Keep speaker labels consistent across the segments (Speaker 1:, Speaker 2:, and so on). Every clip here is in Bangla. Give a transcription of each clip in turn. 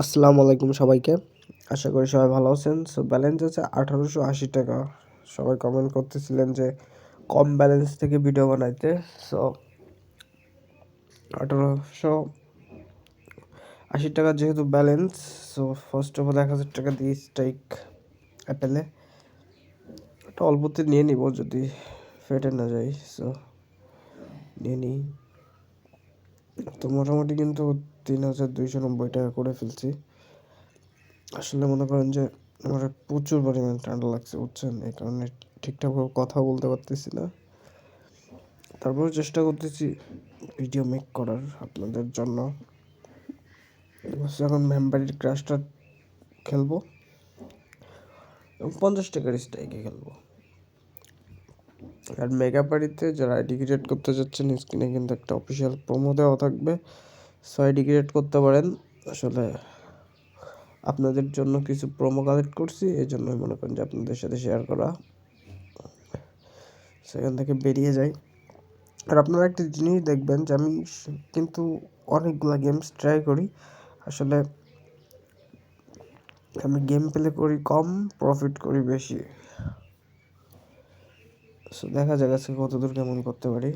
Speaker 1: আসসালামু আলাইকুম সবাইকে। আশা করি সবাই ভালো আছেন। সো ব্যালেন্স আছে আঠারোশো আশি টাকা। সবাই কমেন্ট করতেছিলেন যে কম ব্যালেন্স থেকে ভিডিও বানাইতে। সো আঠারোশো আশি টাকা যেহেতু balance so first of all এক হাজার টাকা দিয়ে স্ট্রাইক অ্যাপেলে একটা অল্পতে নিয়ে নিব যদি ফেটে না যাই সো নিয়ে নিই। তো মোটামুটি কিন্তু তিন হাজার দুইশো নব্বই টাকা করে ফেলছি। আসলে মনে করেন যে আমার প্রচুর পরিমাণ ঠান্ডা লাগছে, বুঝছেন? এই কারণে ঠিকঠাকভাবে কথা বলতে পারতেছি না। তারপরে চেষ্টা করতেছি ভিডিও মেক করার আপনাদের জন্য। এখন মেম্বারির ক্রাশটা খেলব। এবং পঞ্চাশ টাকার স্ট্রাইকে খেলব। আর মেগা পাড়িতে যারা আইডি ক্রিয়েট করতে যাচ্ছেন স্ক্রিনে কিন্তু একটা অফিসিয়াল প্রোমো দেওয়া থাকবে। সো আইডি ক্রিয়েট করতে পারেন। আসলে আপনাদের জন্য কিছু প্রোমো কালেক্ট করছি, এই জন্যই মনে করেন যে আপনাদের সাথে শেয়ার করা। সেখান থেকে বেরিয়ে যাই। আর আপনারা একটা জিনিস দেখবেন যে আমি কিন্তু অনেকগুলা গেমস ট্রাই করি। আসলে আমি গেম প্লে করি কম প্রফিট করি বেশি। সো দেখা যাক আজকে কতদূর কেমন করতে পারি।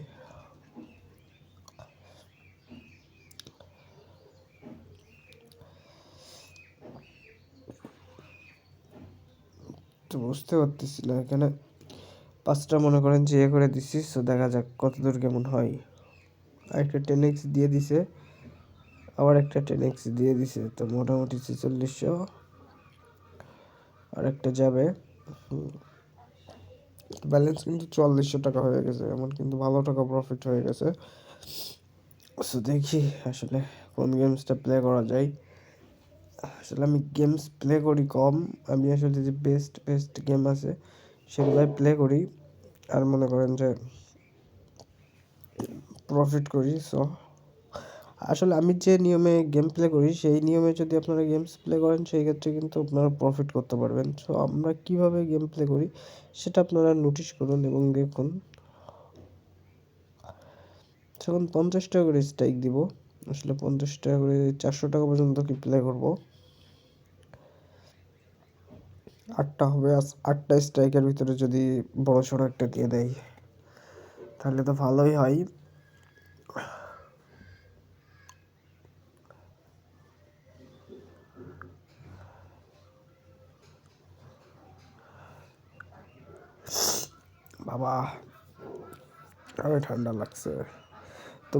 Speaker 1: তো বুঝতে পারতেছি না, এখানে পাঁচটা মনে করেন যে করে দিছি, সো দেখা যাক কতদূর কেমন হয়। আরেকটা টেন এক্স দিয়ে দিছে, আবার একটা টেন এক্স দিয়ে দিছে, তো মোটামুটি ছেচল্লিশশো। আর একটা যাবে ব্যালেন্স কিন্তু চুয়াল্লিশশো টাকা হয়ে গেছে, এমন কিন্তু ভালো টাকা প্রফিট হয়ে গেছে। সো দেখি আসলে কোন গেমসটা প্লে করা যায়। আসলে আমি গেমস প্লে করি কম, আমি আসলে যে বেস্ট বেস্ট গেম আছে, সেগুলাই প্লে করি। আর মনে করেন যে প্রফিট করি সো আসলে আমি যে নিয়মে গেম প্লে করি, সেই নিয়মে যদি আপনারা গেমস প্লে করেন, সেই ক্ষেত্রে কিন্তু আপনারা প্রফিট করতে পারবেন। সো আমরা কীভাবে গেম প্লে করি, সেটা আপনারা নোটিশ করুন এবং দেখুন। যখন পঞ্চাশ টাকা করে স্ট্রাইক দিব। আসলে পঞ্চাশ টাকা করে চারশো টাকা পর্যন্ত কি প্লে করব? আটটা হবে আটটা স্ট্রাইকের ভিতরে যদি বড় সড়ো একটা দিয়ে দেয়, তাহলে তো ভালোই হয়। বাবা, আরও ঠান্ডা লাগছে। তো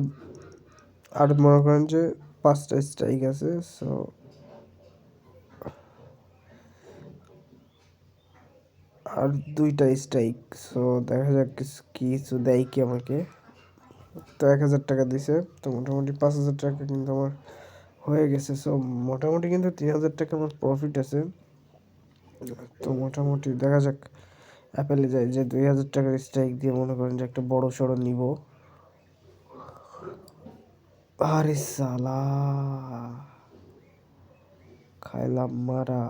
Speaker 1: আর মনে করেন যে পাঁচটা স্ট্রাইক আছে সো আর দুইটা স্ট্রাইক সো দেখা যাক কিছু দেয় কি আমাকে। তো এক হাজার টাকা দিছে, তো মোটামুটি পাঁচ হাজার টাকা কিন্তু আমার হয়ে গেছে সো মোটামুটি কিন্তু তিন হাজার টাকা আমার প্রফিট আছে। তো মোটামুটি দেখা যাক অ্যাপেলে যাই, যে দুই হাজার টাকার স্ট্রাইক দিয়ে মনে করেন যে একটা বড় সড়ো নিব। আরে সালা, খাইলাম মারা।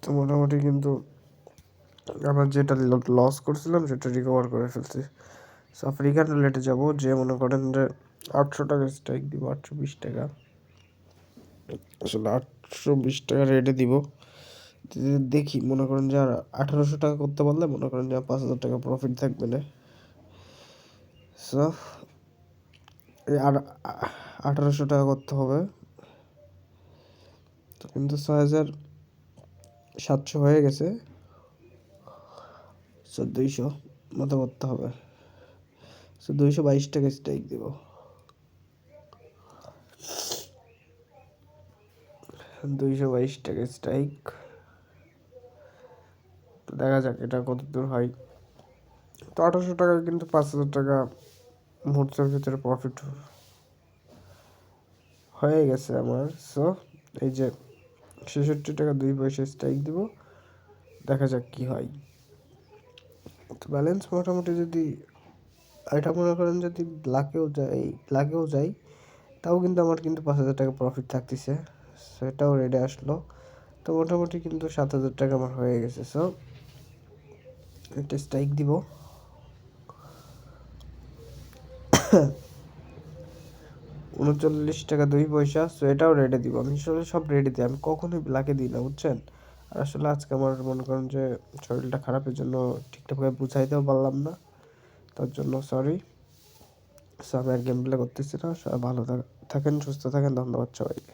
Speaker 1: তো মোটামুটি কিন্তু আবার যেটা লস করছিলাম সেটা রিকভার করে ফেলছি। সো আফ্রিকান রিলেটে যাব, যে মনে করেন যে আটশো টাকা স্ট্রাইক দিব, আটশো বিশ টাকা। আসলে আটশো বিশ টাকা রেটে দিব। দেখি, মনে করেন যে আর আঠারোশো টাকা করতে পারলে মনে করেন যে পাঁচ হাজার টাকা প্রফিট থাকবে না। সো আর আঠারোশো টাকা করতে হবে। কিন্তু ছয় হাজার সাতশো হয়ে গেছে। চোদ্দোইশো মতো করতে হবে। সো দুইশো বাইশ টাকা স্ট্রাইক দেব। দুইশো বাইশ টাকা স্ট্রাইক দেখা যাক এটা কত দূর হয়। তো আঠারোশো টাকা কিন্তু পাঁচ হাজার টাকা মুহূর্তের ভিতরে প্রফিট হয়ে গেছে আমার। সো এই যে ছেষট্টি টাকা দুই পয়সা স্ট্রাইক দিব, দেখা যাক কি হয়। তো ব্যালেন্স মোটামুটি যদি এটা মনে করেন যদি লাখেও যাই লাখেও যাই তাও কিন্তু আমার কিন্তু পাঁচ হাজার টাকা প্রফিট থাকতেছে। সেটাও রেডে আসলো। তো মোটামুটি কিন্তু সাত হাজার টাকা আমার হয়ে গেছে। সো একটা স্ট্রাইক দিব। উনচল্লিশ টাকা দুই পয়সা। সো এটাও রেডে দিব। আমি আসলে সব রেডি দিই। আমি কখনোই ব্ল্যাকে দিই না, বুঝছেন? আর আসলে আজকে আমার মনে করেন যে শরীরটা খারাপের জন্য ঠিকঠাকভাবে বুঝাইতেও পারলাম না। তার জন্য সরি সো আমি আর গেম প্লে করতেছি না। ভালো থাকেন, সুস্থ থাকেন। ধন্যবাদ সবাইকে।